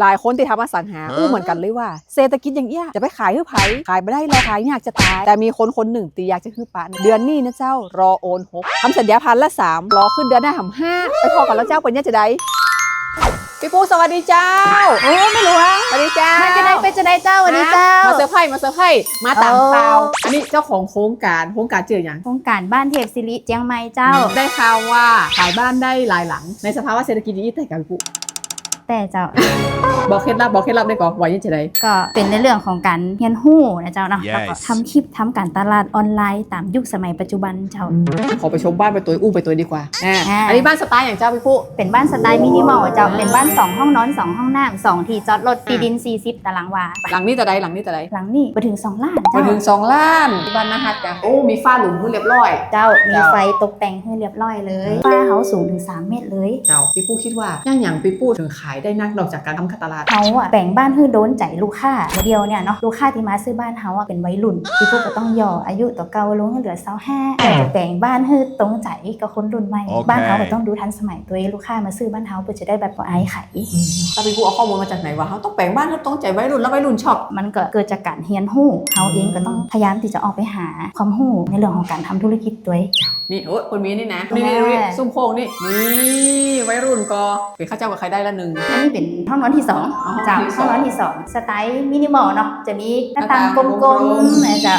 หลายคนที่ทำอสังหาอู้เหมือนกันเลยว่า เศรษฐกิจอย่างเงี้ยจะไปขายให้ไผขายไม่ได้เราขายอยากจะตาย แต่มีคนคนหนึ่งตีอยากจะฮื้อปันเดือนนี้นะเจ้ารอโอนหกทำสัญญาพันละสามรอขึ้นเดือนหน้าหำห้าไปพอกันแล้วเจ้าเป็นเนี่ยจะได้พี่ปูสวัสดีเจ้าโอ้ไม่รู้ฮะสวัสดีเจ้ามาจะได้เป็นจะได้เจ้าวันนี้เจ้า มาเซอร์ไพรส์มาเซอร์ไพรส์มาตามโอ้ข่าวอันนี้เจ้าของโครงการโครงการเจออย่างโครงการบ้านเทพศิริเจียงใหม่เจ้า ได้ข่าวว่าขายบ้านได้หลายหลัง ในสภาวะเศรษฐกิจอย่างนี้แต่กับพี่ปู แต่เจ้า บอกเคล็ดลับบอกเคล็ดลับได้ก่อนว่ายังจะได้ก็เป็นในเรื่องของการเรียนหู้นะเจ้าเนาะ Yes แล้วก็ทำคลิปทำการตลาดออนไลน์ตามยุคสมัยปัจจุบันเจ้า ขอไปชมบ้านไปตัวอู้ไปตัวดีกว่าอ่าอ่า อันนี้บ้านสไตล์อย่างเจ้าพี่ปูเป็นบ้านสไตล์มินิมอลเจ้า เป็นบ้าน 2 ห้องนอน 2 ห้องน้ำสองที่จอดรถตีดิน 40 ตารางวา หลังนี้แต่ใดหลังนี้แต่ใดหลังนี้ไปถึง 2 ล้านมาเจ้า ถึงสองล้านบ้านนะฮัทจ้ะโอ้มีฝ้าหลุมพื้นเรียบร้อย เจ้า มีเจ้าไฟตกแต่งให้เรียบร้อยเลยฝ้าเฮาสูงถึง 3 เมตรเลย เจ้าพี่ปูคิดว่าย่างอย่างพี่ปูถึงขายได้นักนอกจากการทำการตลาดเขาอะแบ่งบ้านให้โดนใจลูกค้าเดียวเนี่ยเนาะลูกค้าที่มาซื้อบ้านเขาอะเป็นวัยรุ่นที่พวกก็ต้องย่ออายุต่อเก่าลงให้เหลือเสาห้าแต่จะแบ่งบ้านให้ตรงใจกับคนรุ่นใหม่ โอเค บ้านเขาก็ต้องดูทันสมัยตัวเองลูกค้ามาซื้อบ้านเขาเพื่อจะได้แบบบ่อายไขแล้วพี่ปูเอาข้อมูลมาจากไหนวะเขาต้องแปลงบ้านเขาต้องใจวัยรุ่นแล้ววัยรุ่นชอบ มันก็เกิดจากการเฮียนหู้เขาเองก็ต้องพยายามที่จะออกไปหาความหู้ในเรื่องของการทำธุรกิจตัวเองนี่โอ้ยคนมีนี่นะนี่นี่แม่นี่ซุ้มโค้งนี่นี่วัยรุ่นก็เป็นข้าเจ้ากับใครได้ละหนึ่ง อันนี้เป็นห้องนอนที่สองอ๋อจากห้ห้อองงนนออนนที่ที่สสอองงสไตล์มินิมอลเนาะจะมีหน้าหน้าต่างต่างกลกลมมๆนะจ๊ะ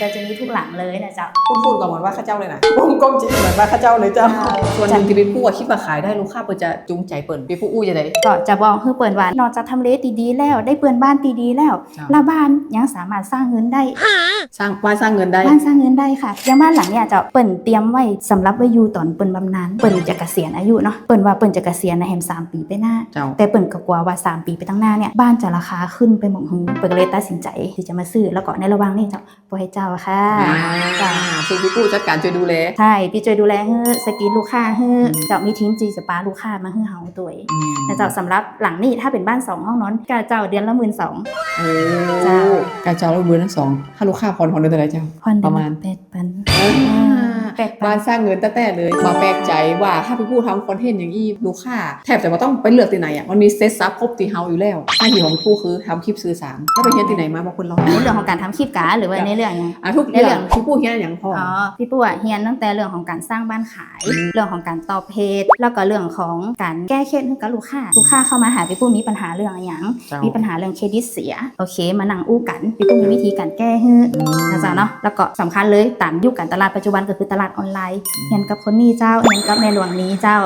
อ่าก็จะมีทุกหลังเลยนะจ๊ะพูดพูดก่อนเหมือนว่าข้าเจ้าเลยนะกลมกลมจริงเหมือนว่าข้าเจ้าเลยเจ้าใช่ส่วนหนึ่งที่พี่ปูอะคิดว่าขายได้ลูกค้าเปิดจะจูงใจเปิดพี่ปูอู้จะได้ก็จะบอกคือเปิดว่านอกจากทำเลดีๆแล้ว ได้เปิดบ้านดีๆแล้วครับแล้วบ้านยังสามารถสร้างเงินได้สร้างบ้านสร้างเงินได้บ้านสร้างเงินได้ค่ะอยังบ้านหลังเนี่ยจะเปิ่นเตรียมไว้สำหรับไว้อยู่ตอนเปิ่นบำนาญเปิ่นจะเกษียณอายุเนาะเปิ่นว่าเปิ่นจะเกษียณในแฮมสามปีไปหน้าเจ้าแต่เปิ่นก็กลัวว่า 3 ปีไปตั้งหน้าเนี่ยบ้านจะราคาขึ้นไปหมดหูเปิ่นก็เลยตัดสินใจที่จะมาซื้อแล้วก็ในระหว่างนี้เจ้าปล่อยให้เจ้าค่ะอ่าจ้ะซึ่งพี่ปูจัดการช่วยดูแล ใช่พี่จอยดูแลให้สกรีนลูกค้าให้เจ้ามีทีมจีจะปาลูกค้ามาให้เฮาตัวเองแต่เจ้าสำหรับหลังนี้ถ้าเป็นบ้านสองห้องนอนก็เจ้าเดือนละหมื่นสอง โอ้เจ้าการเจ้าแล้วเบอร์ทั้งสองถ้าลูกค้าผ่อนผ่อนเดือนเท่าไหรเจ้า ผ่อนเดืปอนระมาณ แปดพันอ่า แปดพับ้านนสร้างเงินแต่ๆเลยมาแปลกใจว่าถ้าพี่ผู้ทำคอนเทนต์อย่างอี้ลูกค้าแทบจะไม่ต้องไปเลือกที่ไหนอะมันมีเซ็ตซับครบตีเฮาอยู่แล้วหน้าที่ของพี่ผู้คือทำคลิปสื่อสารถ้าไปเฮียนที่ไหนมาบอกคนเรา ในเรื่องของการทำคลิปการหรือว่าในเรื่องยังอะทุกในเรื่เรื่อองงพี่ผู้เฮียนอย่างพออ๋อพี่ปู่อะเฮียนตั้งแต่เรื่องของการสร้างบ้านขายอืมเรื่องของการตอบเพจแล้วก็เรื่องของการแก้เคล็ดให้กับลูกค้าลูกค้าเข้ามาหาพี่ปู่มีปัญหาเรื่องอะไรอย่างเจ้ามีปัญหาเรื่องเครดิตเสียโอเค มานั่งอู้กันพี่ปู่มีวิธีการแก้ให้นะจ๊ะเนาะแล้วก็สำคัญเลยตามยุคการตลาดปัจจุบันก็คือตลาดออนไลน์เฮียนกับคนนี้เจ้าเฮียนกับแม่หลวงนี้เจ้า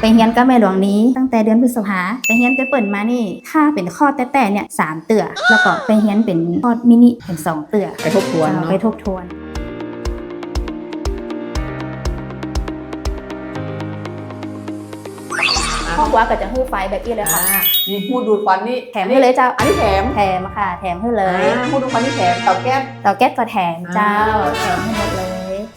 ไปเฮียนกับแม่หลวงนี้ตั้งแต่เดือนพฤษภาไปเฮียนแต่เปิดมานี่ค่าเป็นข้อแต่แต่เนี่ยสามเตือแล้วก็ไปเฮียนเป็นข้อมินิเป็นสองเตือไปทบทวนเจ้าเนาะไปทบทวนข้อหัวก็จะหู้ไฟแบบนี้เลยอ่าค่ะมีผู้ดูดควันนี่แถมให้เลยเจ้า อันนี้แถม แถมค่ะ แถมให้เลยอ่าผู้ดูดควันนี่แถม เตาแก๊ส เตาแก๊สก็แถมเจ้าอ่าแถมให้หมดเลย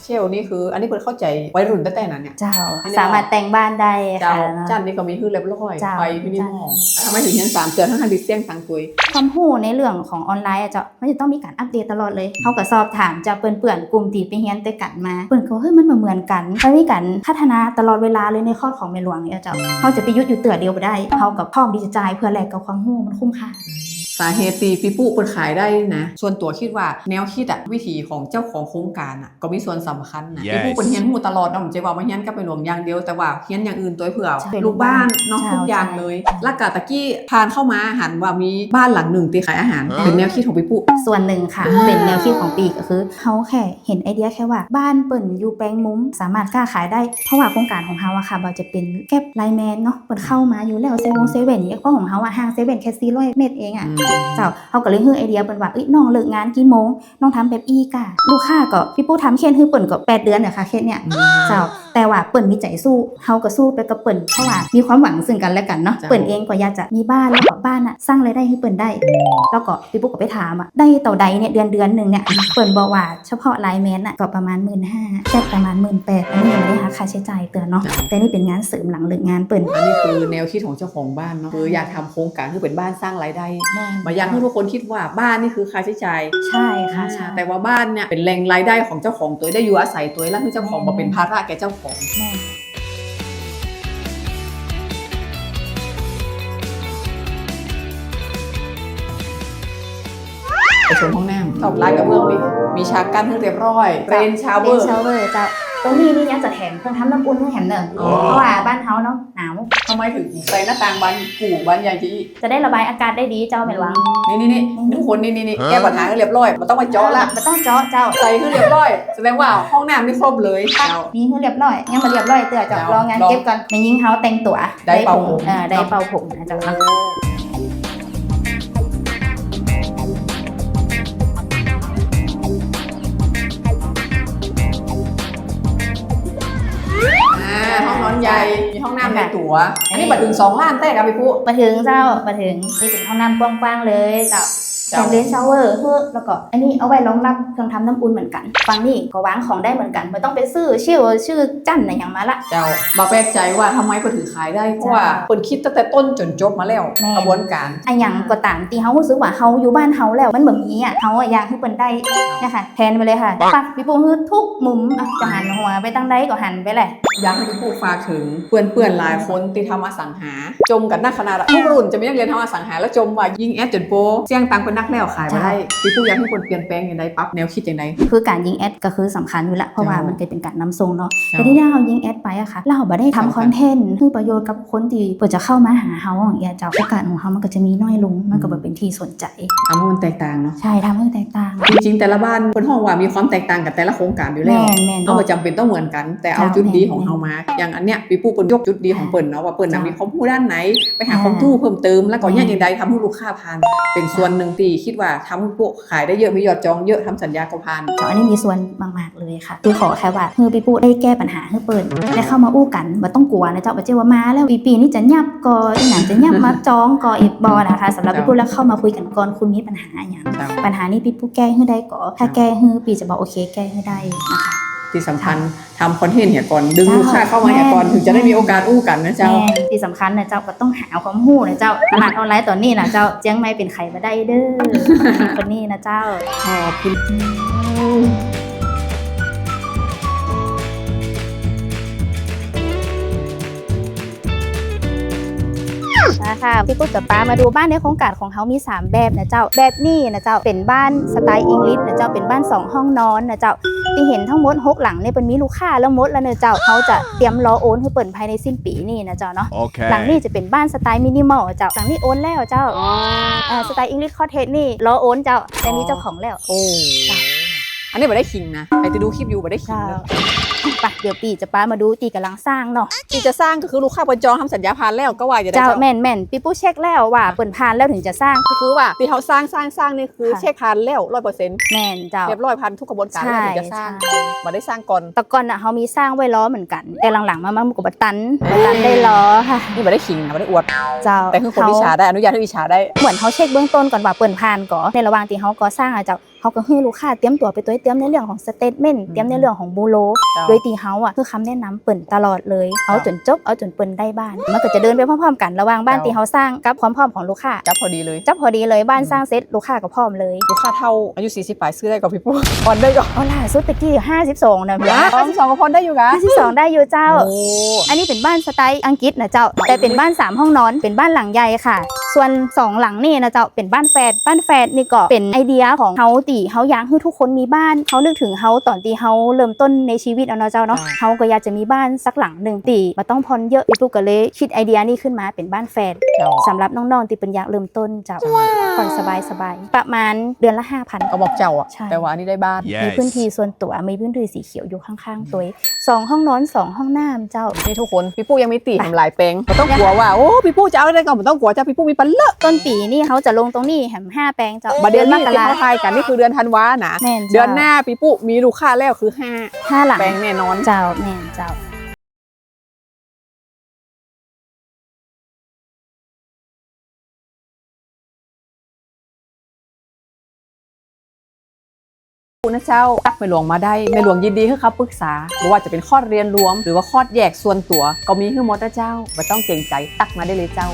เชลนี่คือ อันนี้คนเข้าใจวัยรุ่นแต่ๆนั้นเนี่ย เจ้าอันนี้สามารถแต่งบ้านได้เจ้าค่ะ จันนี่ก็มีฮื้อเรียบร้อยเจ้าไฟมินิมอลจันทำไมถึงเฮียนสามเตือนทั้งทันดิเสียงทางตุย ความหู้ในเรื่องของออนไลน์อะเจ้ามันจะต้องมีการอัปเดตตลอดเลยเขาก็สอบถามจะเปื่อนเปื่อนๆกลุ่มตีไปเฮียนแต่กันมาเปื่อนเขาเฮ้ยมันมาเหมือนกันมันมีการพัฒนาตลอดเวลาเลยในข้อของในหลวงเนี่ยเจ้าเขาจะไปยุดอยู่เตือเดียวไปได้เขากับพ่อมดิจิจายเพื่อแลกกับความหู้มันคุ้มค่า สาเหตุตีปีปุ๊เปิดขายได้นะส่วนตัวคิดว่าแนวคิดอะวิธีของเจ้าของโครงการอะก็มีส่วนสำคัญนะ Yes ปีปุ๊เป็นเฮียนหูตลอดเนาะผมจะว่ามาเฮียนก็ไปหลวงอย่างเดียวแต่ว่าเฮียนอย่างอื่นตัวเผื่อใช่ลูกบ้านเนาะใช่ทุกอย่างใช่เลยลักกาตะกี้พานเข้ามาหันว่ามีบ้านหลังหนึ่งตีขายอาหาร เป็นแนวคิดของปีปุ๊ส่วนหนึ่งค่ะอ่าเป็นแนวคิดของปีก็คือเขาแค่เห็นไอเดียแค่ว่าบ้านเปิ่นอยู่แปลงมุ้งสามารถกล้าขายได้เพราะว่าโครงการของเขาอะค่ะเราจะเป็นแก็บไลน์แมนเนาะเปิดเข้ามาอยู่แล้วเซเว่นเซเว่นเนี่ยก็ของเขาอะห่างเซเว่นแค่สี่ร้อยเมตรเองอะเจ้าเขาก็เลยฮือไอเดียเปิ่นว่าเอ้ยน้องเลิกงานกี่โมงน้องทำแบบอีกะลูกค้าก็พี่ปู้ทำเคนฮือเปิ่นก็แปดเดือนเนี่ยค่ะเคนเนี่ยเจ้าแต่ว่าเปิ่นมีใจสู้เขาก็สู้ไปกับเปิ่นเพราะว่ามีความหวังซึ่งกันและกันเนาะเจ้าเปิ่นเองก็อยากจะมีบ้านแล้วก็บ้านอะสร้างรายได้ให้เปิ่นได้ แล้วก็พี่ปุ๊กก็ไปถามอะได้ต่อใดเนี่ยเดือนเดือนหนึ่งเนี่ยเปิ่นบอกว่าเฉพาะไลน์แมนอะก็ประมาณหมื่นห้าแค่ประมาณหมื่นแปดอันนี้ยังไม่ได้หาค่าใช้จ่ายเตือนเนาะจ้ะแต่นี่เป็นงานเสริมหลังเลิกงานเปิ่นอันนี้คือแนวคิดของเจ้าของบ้านเนาะคืออยากทำโครงการคือเป็นบ้านสร้างรายได้มายังให้ทุกคนคิดว่าบ้านนี่คือค่าใช้จ่ายใช่ค่ะใช่แต่ว่าบ้านเนี่ยเป็นแหล่งรายได้ของเจ้าของตัวได้อยู่อาศัยตัวแล้วที่เจ้าของมาเป็นภาระแก่เจ้าของม่ไปชมห้องน้ำตอบร้านกับเมืองมีมีฉากกั้นเพื่อเรียบร้อย เป็นชาวเวอเป็นร์ ชาวเวอร์จะ ตรงนี้นี่ยังจะแถมเครื่องทำน้ำอุ่นให้แถมหนึ่งอ๋อ เพราะว่าบ้านเฮาเนาะหนาว ทำไมถึงใส่หน้าต่างบานกู่บานใหญ่จีจะได้ระบายอากาศได้ดีเจ้าเป็นหวังนี่นี่นี่ทุกคนนี่นี่นี่แก้ปัญหาให้เรียบร้อยมันต้องมาเจาะละไม่ต้องเจาะเจ้า ใส่ให้เรียบร้อย แสดงว่าห้องน้ำนี่ครบเลยเจ้ามีให้เรียบร้อยยังมาเรียบร้อยเตือเจ้าเจ้ารองานรอเก็บก่อนในยิงเฮาแต่งตัวได้เป่าผม เออได้เป่าผมนะเจ้า มีห้องน้ำในตัวอันนี้บัดถึงสองล้านแตกอะพี่ปุ๊ มาถึงเจ้ามาถึงนี่เป็นห้องน้ำกว้างๆเลยเจ้าแถเจ้า มเลนชาวเวอร์เฮ้อแล้วก็อันนี้เอาไว้รองรับเครื่องทำน้ำอุ่นเหมือนกันฟังนี่ก็วางของได้เหมือนกันไม่ต้องไปซื้อชื่อชื่อจันอะไรอย่างมาละ เจ้าบาแปลกใจว่าทำไมคนถึงขายได้ เพราะว่าเจ้าคนคิดตั้งแต่ต้นจนจบมาแล้วแม่ กระบวนการ อันอย่างก็ตามตีเฮารู้สึกว่าเฮาอยู่บ้านเฮาแล้วมันเหมือนมีอะเฮาอะอยากให้เปิ้นได้นะคะแทนไปเลยค่ะปักพี่ปูคือทุกมุมอะจะหันหัวไปตั้งใดก็หันไปแหละอยากให้พี่ปุ๊ฝากถึงเพื่อนเพื่อนๆหลายคนที่ทำอสังหา จมกันหน้าคณะละทุกรุ่นจะมีนักเรียนทำอสังหาแล้วจมว่ายิงแอดจนโปเสี่ยงตังเป็นนักแล้วขายมาได้พี่ปุ๊อยากให้คนเปลี่ยนแปลงอย่างไรปั๊บแนวคิดอย่างไรคือการยิงแอดก็คือสำคัญอยู่ละเพราะว่าเจ้ามัมันเป็นการนำส่งเนาะเจ้าแต่ที่เรายิงแอดไปอะค่ะเราบ่ได้ทำสำคัญคอนเทนต์คือประโยชน์กับคนที่เปิดจะเข้ามาหาเฮาอย่างเงี้ยเจ้าโอกาสของเฮามันก็จะมีน้อยลงมันก็บ่เป็นที่สนใจทำให้มันแตกต่างเนาะใช่ทำให้แตกต่าง จริงๆแต่ละบ้านคนห้องว่ามีความแตกต่างกับแต่ละโครงการอยู่แล้แม่วนแม่นเอาไม่จำเป็นต้องเหมือนกัน แต่เอาเจ้าจุดดีของแม่นเฮามา อย่างอันเนี้ยปีปูเปิ้นยกจุดดีของเปิ้นเนาะว่าเปิ้นน่ะเจ้ามีมีความรู้ด้านไหน ไปหาอ่าความรู้เพิ่มเติมแล้วก็แม่นอย่างใดทำให้ลูกค้าผ่าน เป็นส่วนหนึ่งที่คิดว่าทำให้พวกขายได้เยอะมียอดจองเยอะทำสัญญาก็ผ่านเจ้าอันนี้มีส่วนมากๆเลยค่ะคือขอแค่ว่าเฮือปีปูได้แก้ปัญหาให้เปิดได้เข้ามาอู้กันบ่ต้องกลัวนะเจ้าบ่เจ้าว่ามาแล้วปีปีนี้จะยับกออีหนังจะยับมาจองกออีกบอนะคะสำหรับเจ้าปีปูแล้วเข้ามาคุยกันก่อนคุณมีปัญหาอย่างเจ้าปัญหานี้ปีปูแก้ให้ได้ก่อถ้าแก้ให้ปีจะบอกโอเคแก้ให้ได้นะคะ ที่สำคัญทำคอนเทนต์เนี่ยก่อนดึงเจ้าลูกค้าเข้ามาเนี่ยก่อนแม่นถึงจะได้มีโอกาสอู้กันนะเจ้า แม่ที่สำคัญนะเจ้าก็ต้องหาความรู้นะเจ้าตลาดออนไลน์ตอนนี้นะเจ้าเจียงใหม่เป็นไข่มาได้เด้อ คนนี้นะเจ้า ขอบคุณ นะคะพี่ปุ๊กกับป้ามาดูบ้านในโครงการของเขามี 3 แบบนะเจ้า แบบนี้นะเจ้าเป็นบ้านสไตล์อังกฤษนะเจ้าเป็นบ้าน 2 ห้องนอนนะเจ้าที่เห็นทั้งหมดหกหลังเนี่ยเป็นมีลูกค้าแล้วหมดแล้วเนอะเจ้าเขาจะเตรียมรอโอนให้เปิดภายในสิ้นปีนี่นะเจ้าเนาะ Okay. หลังนี้จะเป็นบ้านสไตล์มินิมอลเจ้าหลังนี้โอนแล้วเจ้าเอ่อสไตล์อังกฤษคอเทสนี่รอโอนเจ้าแต่มีเจ้าของแล้ว โอ้อันนี้บ่ได้คิงนะใครที่ดูคลิปอยู่บ่ได้คิงเจ้าเลย ไปเดี๋ยวปีจะป้ามาดูตีกำลังสร้างเนาะที่จะสร้างก็คือลูกค้าเปินจองทำสัญญาผ่านแล้วก็ว่าจะได้เจ้าเจ้าแม่นแม่นปีปู้เช็คแล้วว่าเปิดผ่านแล้วถึงจะสร้างก็คือว่าที่เขาสร้างสร้างสร้างนี่คือค่ะเช็คผ่านแล้วร้อยเปอร์เซ็นต์แม่นเจ้าเรียบร้อยผ่านทุกกระบวนการแล้วใช่ถึงจะสร้างใช่มาได้สร้างก่อนแต่ก่อนอะเขามีสร้างไว้ล้อเหมือนกัน แต่หลังๆมามันก็บตันบตันได้ล้อค่ะนี่มาได้ขิงนะมาได้อวดเจ้าแต่คือคนเขาวิชาได้อนุญาตให้วิชาได้เหมือนเขาเช็คเบื้องต้นก่อนว่าเปิดผ่านก่อนในระหว่างที่เขาก่อสร้างอะเจ้า เขาก็ให้ลูกค้าเตรียมตัวไปตัวเตรียมในเรื่องของสเตทเมนต์เตรียมในเรื่องของบูโรเจ้าโดยตีเฮาอะคือคำแนะนำเปิ่นตลอดเลย เอาจนจบเอาจนเปิ่นได้บ้าน มันก็จะเดินไปพร้อมๆกันระหว่างบ้านเจ้าตีเฮาสร้างกับความพร้อมของลูกค้าจับพอดีเลยจับพอดีเลยบ้านสร้างเสร็จลูกค้าก็พร้อมเลยลูกค้าเท่าอายุ40ปลายซื้อได้กับพี่ปุ๊ผ่อนได้ก่อนเอาล่ะสุดตะกี้52นะพี่นะอันที่สองก็ผ่อนได้อยู่กะ52ได้อยู่เจ้าโอ้อันนี้เป็นบ้านสไตล์อังกฤษนะเจ้า แต่เป็นบ้าน 3 ห้องนอนเป็นบ้านหลังใหญ่ค่ะ ส่วน 2 หลังนี่นะเจ้าเป็นบ้านแฝดบ้านแฝดนี่ก็เป็นไอเดียของเฮาตีเฮาอยากให้ทุกคนมีบ้านเขานึกถึงเฮาตอนที่เฮาเริ่มต้นในชีวิตเอาเนาะเจ้าเนาะเฮาก็อยากจะมีบ้านสักหลังหนึ่งตีมาต้องผ่อนเยอะพี่ปุ๊กก็เลยคิดไอเดียนี้ขึ้นมาเป็นบ้านแฝดเจ้าสำหรับน้องๆที่เป็นอยากเริ่มต้นเจ้าผ่อนสบายๆประมาณเดือนละ5,000ก็บอกเจ้าอะใช่แต่ว่าอันนี้ได้บ้านมีพื้น Yes. ที่ส่วนตัวมีพื้นที่สีเขียวอยู่ข้างๆตัวเองสองห้องนอนสองห้องน้ำเจ้านี่ทุกคนพี่ปุ๊ยังมีตีทำลายแปลงไม่ต้องกลัวว่าโอ้พี่ปุ๊จะเอาอะไรก่อนไม่ต้องกลัวจ้าพี่ปุ๊มีปันเลอะต้นปีนี่เขาจะลงตรงนี้แหมห้าแปลงเจ้าบัดเดือนมนี้กที่ราเขาทายกันนี่คือเดือนธันวานะแม่นจ้า เดือนหน้าพี่ปุ๊มีลูกค้าแล้วคือห้าห้าหลังแปลงแน่นอน เจ้าแม่นเจ้า คุณนะเจ้าตักแม่หลวงมาได้แม่หลวงยินดีให้เขาปรึกษาไม่ว่าจะเป็นข้อเรียนรวม หรือว่าข้อแยกส่วนตัว ก็มีให้หมดนะเจ้าไม่ต้องเกรงใจตักมาได้เลยเจ้า